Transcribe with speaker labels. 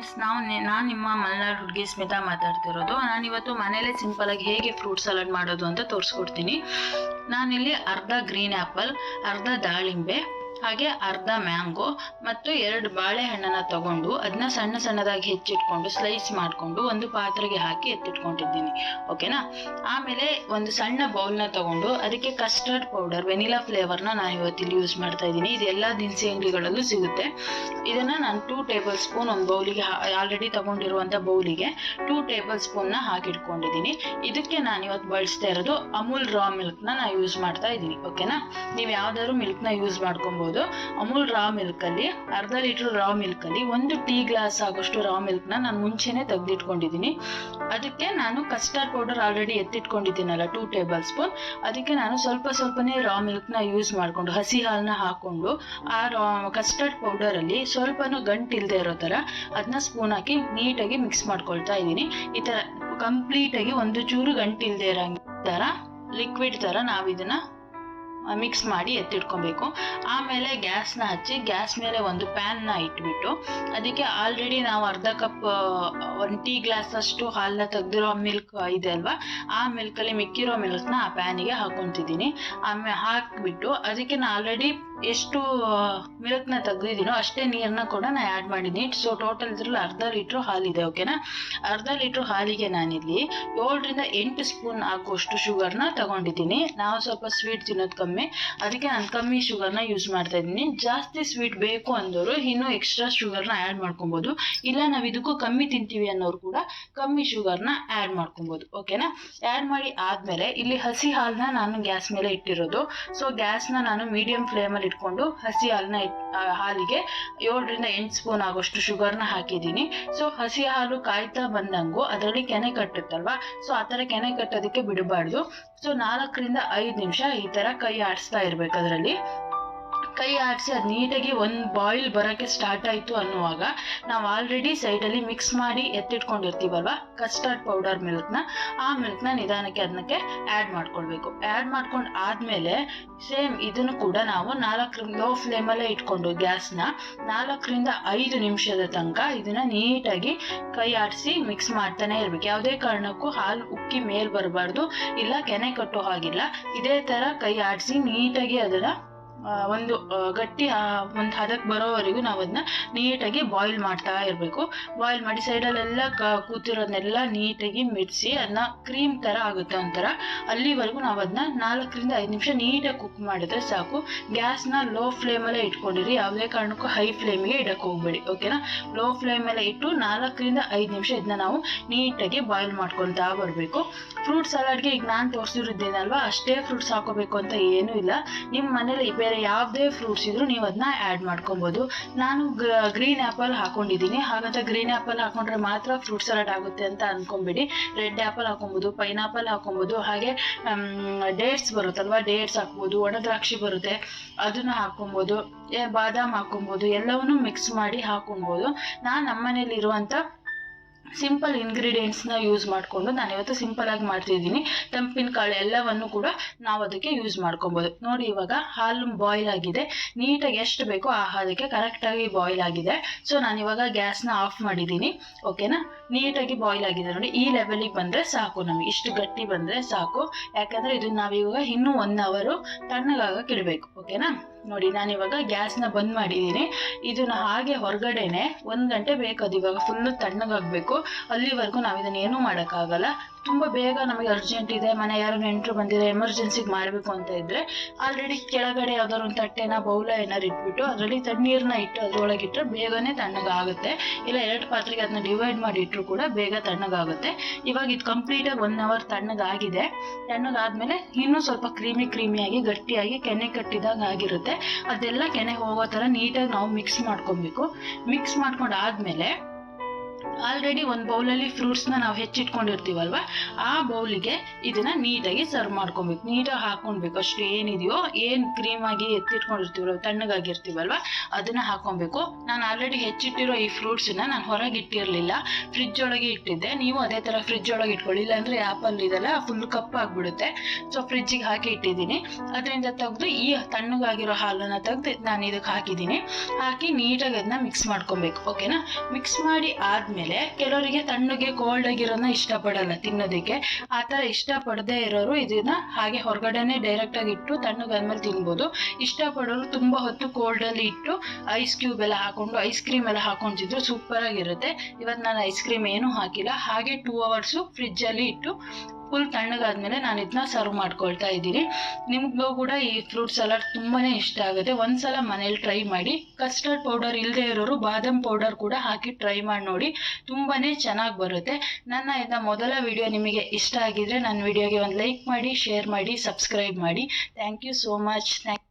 Speaker 1: Friends ನಾವು ನಾನು ನಿಮ್ಮ ಮಲೆನಾಡು ಹುಡುಗಿ ಸ್ಮಿತಾ ಮಾತಾಡ್ತಿರೋದು. ನಾನು ಇವತ್ತು ಮನೇಲೆ ಸಿಂಪಲ್ ಆಗಿ ಹೇಗೆ ಫ್ರೂಟ್ ಸಲಾಡ್ ಮಾಡೋದು ಅಂತ ತೋರಿಸ್ಕೊಡ್ತೀನಿ. ನಾನಿಲ್ಲಿ ಅರ್ಧ ಗ್ರೀನ್ ಆ್ಯಪಲ್ ಅರ್ಧ ದಾಳಿಂಬೆ ಹಾಗೆ ಅರ್ಧ ಮ್ಯಾಂಗೋ ಮತ್ತು ಎರಡು ಬಾಳೆಹಣ್ಣನ್ನ ತಗೊಂಡು ಅದನ್ನ ಸಣ್ಣ ಸಣ್ಣದಾಗಿ ಹೆಚ್ಚಿಟ್ಕೊಂಡು ಸ್ಲೈಸ್ ಮಾಡಿಕೊಂಡು ಒಂದು ಪಾತ್ರೆಗೆ ಹಾಕಿ ಎತ್ತಿಟ್ಕೊಂಡಿದ್ದೀನಿ ಓಕೆನಾ ಆಮೇಲೆ ಒಂದು ಸಣ್ಣ ಬೌಲ್ನ ತಗೊಂಡು ಅದಕ್ಕೆ ಕಸ್ಟರ್ಡ್ ಪೌಡರ್ ವೆನಿಲಾ ಫ್ಲೇವರ್ನ ನಾನು ಇವತ್ತಿಲ್ಲಿ ಯೂಸ್ ಮಾಡ್ತಾ ಇದ್ದೀನಿ. ಇದು ಎಲ್ಲ ದಿನಸಿ ಅಂಗಡಿಗಳಲ್ಲೂ ಸಿಗುತ್ತೆ. ಇದನ್ನ ನಾನು ಟೂ ಟೇಬಲ್ ಸ್ಪೂನ್ ಒಂದು ಬೌಲಿಗೆ ಆಲ್ರೆಡಿ ತಗೊಂಡಿರುವಂಥ ಬೌಲಿಗೆ ಟೂ ಟೇಬಲ್ ಸ್ಪೂನ್ನ ಹಾಕಿಟ್ಕೊಂಡಿದ್ದೀನಿ. ಇದಕ್ಕೆ ನಾನು ಇವತ್ತು ಬಳಸ್ತಾ ಇರೋದು ಅಮೂಲ್ ರಾ ಮಿಲ್ಕ್ನ ನಾನು ಯೂಸ್ ಮಾಡ್ತಾ ಇದ್ದೀನಿ ಓಕೆನಾ ನೀವು ಯಾವ್ದಾದ್ರು ಮಿಲ್ಕ್ನ ಯೂಸ್ ಮಾಡ್ಕೊಬೋದು. ಅಮೂಲ್ ರಾ ಮಿಲ್ಕ್ ಅಲ್ಲಿ, ಅರ್ಧ ಲೀಟರ್ ರಾ ಮಿಲ್ಕ್ ಅಲ್ಲಿ ಒಂದು ಟೀ ಗ್ಲಾಸ್ ಆಗೋಷ್ಟು ರಾ ಮಿಲ್ಕ್ನ ನಾನು ಮುಂಚೆನೆ ತೆಗೆದಿಟ್ಕೊಂಡಿದ್ದೀನಿ ಅದಕ್ಕೆ ನಾನು ಕಸ್ಟರ್ಡ್ ಪೌಡರ್ ಆಲ್ರೆಡಿ ಎತ್ತಿಟ್ಕೊಂಡಿದ್ದೀನಲ್ಲ ಟೂ ಟೇಬಲ್ ಸ್ಪೂನ್ ಅದಕ್ಕೆ ನಾನು ಸ್ವಲ್ಪ ಸ್ವಲ್ಪನೇ ರಾ ಮಿಲ್ಕ್ನ ಯೂಸ್ ಮಾಡಿಕೊಂಡು ಹಸಿ ಹಾಲನ್ನ ಹಾಕೊಂಡು ಆ ಕಸ್ಟರ್ಡ್ ಪೌಡರಲ್ಲಿ ಸ್ವಲ್ಪನೂ ಗಂಟು ಇಲ್ಲದೆ ಇರೋ ತರ ಅದನ್ನ ಸ್ಪೂನ್ ಹಾಕಿ ನೀಟಾಗಿ ಮಿಕ್ಸ್ ಮಾಡ್ಕೊಳ್ತಾ ಇದ್ದೀನಿ. ಈ ಥರ ಕಂಪ್ಲೀಟಾಗಿ ಒಂದು ಚೂರು ಗಂಟು ಇಲ್ಲದೆ ಇರೋ ತರ ಲಿಕ್ವಿಡ್ ತರ ನಾವು ಇದನ್ನ ಮಿಕ್ಸ್ ಮಾಡಿ ಎತ್ತಿಟ್ಕೊಬೇಕು. ಆಮೇಲೆ ಗ್ಯಾಸ್ನ ಹಚ್ಚಿ, ಗ್ಯಾಸ್ ಮೇಲೆ ಒಂದು ಪ್ಯಾನ್ನ ಇಟ್ಬಿಟ್ಟು, ಅದಕ್ಕೆ ಆಲ್ರೆಡಿ ನಾವು ಅರ್ಧ ಕಪ್ ಒಂದು ಟೀ ಗ್ಲಾಸ್ ಅಷ್ಟು ಹಾಲನ್ನ ತೆಗೆದಿರೋ ಮಿಲ್ಕ್ ಇದೆ ಅಲ್ವಾ? ಆ ಮಿಲ್ಕಲ್ಲಿ ಮಿಕ್ಕಿರೋ ಮಿಲ್ಕ್ನ ಆ ಪ್ಯಾನಿಗೆ ಹಾಕೊತಿದ್ದೀನಿ. ಆಮೇಲೆ ಹಾಕಿಬಿಟ್ಟು ಅದಕ್ಕೆ ನಾನು ಆಲ್ರೆಡಿ ಎಷ್ಟು ಮಿಲ್ಕ್ನ ತೆಗ್ದಿದ್ದೀನೋ ಅಷ್ಟೇ ನೀರನ್ನ ಕೂಡ ನಾನು ಆ್ಯಡ್ ಮಾಡಿದ್ದೀನಿ. ಸೊ ಟೋಟಲ್ ಇದ್ರಲ್ಲಿ ಅರ್ಧ ಲೀಟ್ರ್ ಹಾಲಿದೆ ಓಕೆನಾ ಅರ್ಧ ಲೀಟ್ರ್ ಹಾಲಿಗೆ ನಾನಿಲ್ಲಿ ಏಳರಿಂದ ಎಂಟು ಸ್ಪೂನ್ ಹಾಕುವಷ್ಟು ಶುಗರ್ನ ತಗೊಂಡಿದ್ದೀನಿ. ನಾವು ಸ್ವಲ್ಪ ಸ್ವೀಟ್ ತಿನ್ನೋದು ಕಮ್ಮಿ. ಅದಕ್ಕೆ ನಾನು ಕಮ್ಮಿ ಶುಗರ್ನ ಯೂಸ್ ಮಾಡ್ತಾ ಇದ್ದೀನಿ. ಜಾಸ್ತಿ ಸ್ವೀಟ್ ಬೇಕು ಅಂದವರು ಇನ್ನೂ ಎಕ್ಸ್ಟ್ರಾ ಶುಗರ್ನ ಆ್ಯಡ್ ಮಾಡ್ಕೊಬೋದು. ಇಲ್ಲ ನಾವು ಇದಕ್ಕೂ ಕಮ್ಮಿ ತಿಂತೀವಿ ಅನ್ನೋರು ಕೂಡ ಕಮ್ಮಿ ಶುಗರ್ನ ಆ್ಯಡ್ ಮಾಡ್ಕೊಬೋದು ಓಕೆನಾ ಆ್ಯಡ್ ಮಾಡಿ ಆದಮೇಲೆ ಇಲ್ಲಿ ಹಸಿ ಹಾಲನ್ನ ನಾನು ಗ್ಯಾಸ್ ಮೇಲೆ ಇಟ್ಟಿರೋದು. ಸೊ ಗ್ಯಾಸ್ನ ನಾನು ಮೀಡಿಯಂ ಫ್ಲೇಮಲ್ಲಿ ಇಟ್ಕೊಂಡು ಹಸಿ ಹಾಲನ್ನ ಹಾಲಿಗೆ ಏಳರಿಂದ ಎಂಟು ಸ್ಪೂನ್ ಆಗೋಷ್ಟು ಶುಗರ್ನ ಹಾಕಿದ್ದೀನಿ. ಸೊ ಹಸಿ ಹಾಲು ಕಾಯ್ತಾ ಬಂದಂಗೂ ಅದರಲ್ಲಿ ಕೆನೆ ಕಟ್ಟುತ್ತಲ್ವಾ? ಸೊ ಆ ಥರ ಕೆನೆ ಕಟ್ಟೋದಕ್ಕೆ ಬಿಡಬಾರ್ದು. ಸೊ ನಾಲ್ಕರಿಂದ ಐದು ನಿಮಿಷ ಈ ಥರ ಕೈ ಆಡಿಸ್ತಾ ಇರಬೇಕು ಅದರಲ್ಲಿ. ಕೈ ಆಡಿಸಿ ಅದು ನೀಟಾಗಿ ಒಂದು ಬಾಯ್ಲ್ ಬರೋಕ್ಕೆ ಸ್ಟಾರ್ಟ್ ಆಯಿತು ಅನ್ನುವಾಗ ನಾವು ಆಲ್ರೆಡಿ ಸೈಡಲ್ಲಿ ಮಿಕ್ಸ್ ಮಾಡಿ ಎತ್ತಿಟ್ಕೊಂಡಿರ್ತೀವಲ್ವ? ಕಸ್ಟರ್ಡ್ ಪೌಡರ್ ಮಿಲ್ಕ್ನ ಆ ಮಿಲ್ಕ್ನ ನಿಧಾನಕ್ಕೆ ಅದಕ್ಕೆ ಆ್ಯಡ್ ಮಾಡ್ಕೊಳ್ಬೇಕು. ಆ್ಯಡ್ ಮಾಡ್ಕೊಂಡು ಆದಮೇಲೆ ಸೇಮ್ ಇದನ್ನು ಕೂಡ ನಾವು ನಾಲ್ಕರಿಂದ ಲೋ ಫ್ಲೇಮಲ್ಲೇ ಇಟ್ಕೊಂಡು ಗ್ಯಾಸ್ನ ನಾಲ್ಕರಿಂದ ಐದು ನಿಮಿಷದ ತನಕ ಇದನ್ನು ನೀಟಾಗಿ ಕೈ ಆಡಿಸಿ ಮಿಕ್ಸ್ ಮಾಡ್ತಾನೆ ಇರಬೇಕು. ಯಾವುದೇ ಕಾರಣಕ್ಕೂ ಹಾಲು ಉಕ್ಕಿ ಮೇಲೆ ಬರಬಾರ್ದು. ಇಲ್ಲ ಕೆನೆ ಕಟ್ಟೋ ಹಾಗಿಲ್ಲ. ಇದೇ ಥರ ಕೈ ಆಡಿಸಿ ನೀಟಾಗಿ ಅದನ್ನ ಒಂದು ಗಟ್ಟಿ ಒಂದು ಹದಕ್ಕೆ ಬರೋವರೆಗೂ ನಾವು ಅದನ್ನ ನೀಟಾಗಿ ಬಾಯ್ಲ್ ಮಾಡ್ತಾ ಇರಬೇಕು. ಬಾಯ್ಲ್ ಮಾಡಿ ಸೈಡಲ್ಲೆಲ್ಲ ಕೂತಿರೋದನ್ನೆಲ್ಲ ನೀಟಾಗಿ ಮಿಡಿಸಿ ಅದನ್ನ ಕ್ರೀಮ್ ಥರ ಆಗುತ್ತೆ ಒಂಥರ. ಅಲ್ಲಿವರೆಗೂ ನಾವು ಅದನ್ನ ನಾಲ್ಕರಿಂದ ಐದು ನಿಮಿಷ ನೀಟಾಗಿ ಕುಕ್ ಮಾಡಿದ್ರೆ ಸಾಕು. ಗ್ಯಾಸ್ನ ಲೋ ಫ್ಲೇಮಲ್ಲೇ ಇಟ್ಕೊಂಡಿರಿ. ಯಾವುದೇ ಕಾರಣಕ್ಕೂ ಹೈ ಫ್ಲೇಮಿಗೆ ಇಡಕ್ಕೆ ಹೋಗ್ಬೇಡಿ. ಓಕೆನಾ ಲೋ ಫ್ಲೇಮಲ್ಲೇ ಇಟ್ಟು ನಾಲ್ಕರಿಂದ ಐದು ನಿಮಿಷ ಇದನ್ನ ನಾವು ನೀಟಾಗಿ ಬಾಯ್ಲ್ ಮಾಡ್ಕೊಳ್ತಾ ಬರಬೇಕು. ಫ್ರೂಟ್ ಸಲಾಡ್ಗೆ ಈಗ ನಾನು ತೋರಿಸಿರೋದೇನಲ್ವಾ ಅಷ್ಟೇ ಫ್ರೂಟ್ಸ್ ಹಾಕೋಬೇಕು ಅಂತ ಏನೂ ಇಲ್ಲ. ನಿಮ್ಮ ಮನೇಲಿ ಬೇರೆ ಯಾವುದೇ ಫ್ರೂಟ್ಸ್ ಇದ್ರೂ ನೀವು ಅದನ್ನ ಆ್ಯಡ್ ಮಾಡ್ಕೊಬೋದು. ನಾನು ಗ್ರೀನ್ ಆ್ಯಪಲ್ ಹಾಕೊಂಡಿದ್ದೀನಿ. ಹಾಗಂತ ಗ್ರೀನ್ ಆ್ಯಪಲ್ ಹಾಕೊಂಡ್ರೆ ಮಾತ್ರ ಫ್ರೂಟ್ ಸಲಾಡ್ ಆಗುತ್ತೆ ಅಂತ ಅನ್ಕೊಂಬಿಡಿ. ರೆಡ್ ಆ್ಯಪಲ್ ಹಾಕೊಬೋದು ಪೈನಾಪಲ್ ಹಾಕೊಬೋದು, ಹಾಗೆ ಡೇಟ್ಸ್ ಬರುತ್ತಲ್ವಾ? ಡೇಟ್ಸ್ ಹಾಕ್ಬೋದು ಒಣ ದ್ರಾಕ್ಷಿ ಬರುತ್ತೆ. ಅದನ್ನ ಹಾಕೊಬೋದು ಬಾದಾಮ್ ಹಾಕೊಬೋದು, ಎಲ್ಲವನ್ನೂ ಮಿಕ್ಸ್ ಮಾಡಿ ಹಾಕೊಬೋದು. ನಾನು ನಮ್ಮನೇಲಿ ಇರುವಂಥ ಸಿಂಪಲ್ ಇಂಗ್ರೀಡಿಯೆಂಟ್ಸ್ನ ಯೂಸ್ ಮಾಡಿಕೊಂಡು ನಾನು ಇವತ್ತು ಸಿಂಪಲ್ ಆಗಿ ಮಾಡ್ತಿದ್ದೀನಿ. ಕಾಳು ಎಲ್ಲವನ್ನು ಕೂಡ ನಾವು ಅದಕ್ಕೆ ಯೂಸ್ ಮಾಡ್ಕೊಬೋದು. ನೋಡಿ ಇವಾಗ ಹಾಲು ಬಾಯ್ಲ್ ಆಗಿದೆ. ನೀಟಾಗಿ ಎಷ್ಟು ಬೇಕೋ ಆ ಹಾಲಕ್ಕೆ ಕರೆಕ್ಟಾಗಿ ಬಾಯ್ಲ್ ಆಗಿದೆ. ಸೊ ನಾನು ಇವಾಗ ಗ್ಯಾಸ್ನ ಆಫ್ ಮಾಡಿದ್ದೀನಿ. ಓಕೆನಾ ನೀಟಾಗಿ ಬಾಯ್ಲ್ ಆಗಿದೆ ನೋಡಿ. ಈ ಲೆವೆಲಿಗೆ ಬಂದರೆ ಸಾಕು ನಮಗೆ. ಇಷ್ಟು ಗಟ್ಟಿ ಬಂದರೆ ಸಾಕು. ಯಾಕಂದರೆ ಇದನ್ನ ನಾವಿವಾಗ ಇನ್ನೂ ಒನ್ ಅವರು ತಣ್ಣಗಾಗಕ್ಕೆ ಇಡಬೇಕು. ಓಕೆನಾ ನೋಡಿ, ನಾನು ಇವಾಗ ಗ್ಯಾಸ್ನ ಬಂದ್ ಮಾಡಿದ್ದೀನಿ ಇದನ್ನ ಹಾಗೆ ಹೊರಗಡೆನೆ ಒಂದು ಗಂಟೆ ಬೇಕು ಅದು ಇವಾಗ ಫುಲ್ಲು ತಣ್ಣಗಾಗಬೇಕು. ಅಲ್ಲಿವರೆಗೂ ನಾವು ಇದನ್ನ ಏನೂ ಮಾಡೋಕ್ಕಾಗಲ್ಲ. ತುಂಬ ಬೇಗ ನಮಗೆ ಅರ್ಜೆಂಟ್ ಇದೆ. ಮನೆ ಯಾರು ನೆಂಟರು ಬಂದಿದೆ ಎಮರ್ಜೆನ್ಸಿಗೆ ಮಾಡಬೇಕು ಅಂತ ಇದ್ರೆ ಆಲ್ರೆಡಿ ಕೆಳಗಡೆ ಯಾವ್ದಾದ್ರು ಒಂದು ತಟ್ಟೆನ, ಬೌಲ ಏನಾರು ಇಟ್ಬಿಟ್ಟು ಅದರಲ್ಲಿ ತಣ್ಣೀರನ್ನ ಇಟ್ಟು ಅದರೊಳಗೆ ಇಟ್ಟರೆ ಬೇಗನೆ ತಣ್ಣಗಾಗುತ್ತೆ. ಇಲ್ಲ, ಎರಡು ಪಾತ್ರೆಗೆ ಅದನ್ನ ಡಿವೈಡ್ ಮಾಡಿ ಇಟ್ಟರು ಕೂಡ ಬೇಗ ತಣ್ಣಗಾಗುತ್ತೆ. ಇವಾಗ ಇದು ಕಂಪ್ಲೀಟಾಗಿ ಒನ್ ಅವರ್ ತಣ್ಣಗಾಗಿದೆ. ತಣ್ಣಗಾದ್ಮೇಲೆ ಇನ್ನೂ ಸ್ವಲ್ಪ ಕ್ರೀಮಿ, ಕ್ರೀಮಿಯಾಗಿ ಗಟ್ಟಿಯಾಗಿ ಕೆನೆ ಕಟ್ಟಿದಾಗ ಆಗಿರುತ್ತೆ. ಅದೆಲ್ಲ ಕೆನೆ ಹೋಗೋ ಥರ ನೀಟಾಗಿ ನಾವು ಮಿಕ್ಸ್ ಮಾಡ್ಕೊಬೇಕು. ಮಿಕ್ಸ್ ಮಾಡ್ಕೊಂಡು ಆದಮೇಲೆ ಆಲ್ರೆಡಿ ಒಂದು ಬೌಲಲ್ಲಿ ಫ್ರೂಟ್ಸ್ನ ನಾವು ಹೆಚ್ಚಿಟ್ಕೊಂಡಿರ್ತೀವಲ್ವ? ಆ ಬೌಲಿಗೆ ಇದನ್ನ ನೀಟಾಗಿ ಸರ್ವ್ ಮಾಡ್ಕೊಬೇಕು. ನೀಟಾಗಿ ಹಾಕೊಳ್ಬೇಕು ಅಷ್ಟು ಏನಿದೆಯೋ, ಏನು ಕ್ರೀಮಾಗಿ ಎತ್ತಿಟ್ಕೊಂಡಿರ್ತೀವಲ್ವ ತಣ್ಣಗಾಗಿರ್ತೀವಲ್ವ, ಅದನ್ನ ಹಾಕೊಬೇಕು ನಾನು ಆಲ್ರೆಡಿ ಹೆಚ್ಚಿಟ್ಟಿರೋ ಈ ಫ್ರೂಟ್ಸನ್ನ ನಾನು ಹೊರಗೆ ಇಟ್ಟಿರಲಿಲ್ಲ ಫ್ರಿಜ್ ಒಳಗೆ ಇಟ್ಟಿದ್ದೆ. ನೀವು ಅದೇ ಥರ ಫ್ರಿಜ್ ಒಳಗೆ ಇಟ್ಕೊಳ್ಳಿ. ಇಲ್ಲಾಂದರೆ ಆ್ಯಪಲ್ ಇದೆಲ್ಲ ಫುಲ್ ಕಪ್ ಆಗಿಬಿಡುತ್ತೆ. ಸೊ ಫ್ರಿಜ್ಜಿಗೆ ಹಾಕಿ ಇಟ್ಟಿದ್ದೀನಿ. ಅದರಿಂದ ತೆಗೆದು ಈ ತಣ್ಣಗಾಗಿರೋ ಹಾಲನ್ನು ತೆಗೆದು ನಾನು ಇದಕ್ಕೆ ಹಾಕಿದ್ದೀನಿ. ಹಾಕಿ ನೀಟಾಗಿ ಅದನ್ನ ಮಿಕ್ಸ್ ಮಾಡ್ಕೊಬೇಕು. ಓಕೆನಾ ಮಿಕ್ಸ್ ಮಾಡಿ ಆದಮೇಲೆ ಕೆಲವರಿಗೆ ತಣ್ಣಗೆ ಕೋಲ್ಡ್ ಆಗಿರೋದನ್ನ ಇಷ್ಟಪಡಲ್ಲ ತಿನ್ನೋದಕ್ಕೆ. ಆ ಥರ ಇಷ್ಟಪಡದೇ ಇರೋರು ಇದನ್ನ ಹಾಗೆ ಹೊರಗಡೆನೆ ಡೈರೆಕ್ಟಾಗಿ ಇಟ್ಟು ತಣ್ಣಗಾದ್ಮೇಲೆ ತಿನ್ಬೋದು. ಇಷ್ಟಪಡೋರು ತುಂಬ ಹೊತ್ತು ಕೋಲ್ಡಲ್ಲಿ ಇಟ್ಟು ಐಸ್ ಕ್ಯೂಬ್ ಎಲ್ಲ ಹಾಕೊಂಡು ಐಸ್ ಕ್ರೀಮ್ ಎಲ್ಲ ಹಾಕೊಂಡಿದ್ರು ಸೂಪರ್ ಆಗಿರುತ್ತೆ. ಇವತ್ತು ನಾನು ಐಸ್ ಕ್ರೀಮ್ ಏನೂ ಹಾಕಿಲ್ಲ. ಹಾಗೆ ಟೂ ಅವರ್ಸು ಫ್ರಿಜ್ಜಲ್ಲಿ ಇಟ್ಟು ಫುಲ್ ತಣ್ಣಗಾದ್ಮೇಲೆ ನಾನು ಇದನ್ನ ಸರ್ವ್ ಮಾಡ್ಕೊಳ್ತಾ ಇದ್ದೀನಿ. ನಿಮಗೂ ಕೂಡ ಈ ಫ್ರೂಟ್ ಸಲಾಡ್ ತುಂಬಾ ಇಷ್ಟ ಆಗುತ್ತೆ. ಒಂದ್ಸಲ ಮನೇಲಿ ಟ್ರೈ ಮಾಡಿ. ಕಸ್ಟರ್ಡ್ ಪೌಡರ್ ಇಲ್ಲದೆ ಇರೋರು ಬಾದಾಮ್ ಪೌಡರ್ ಕೂಡ ಹಾಕಿ ಟ್ರೈ ಮಾಡಿ ನೋಡಿ. ತುಂಬಾ ಚೆನ್ನಾಗಿ ಬರುತ್ತೆ. ನನ್ನ ಇದನ್ನ ಮೊದಲ ವಿಡಿಯೋ ನಿಮಗೆ ಇಷ್ಟ ಆಗಿದ್ರೆ ನನ್ನ ವಿಡಿಯೋಗೆ ಒಂದು ಲೈಕ್ ಮಾಡಿ ಶೇರ್ ಮಾಡಿ ಸಬ್ಸ್ಕ್ರೈಬ್ ಮಾಡಿ. Thank you so much thank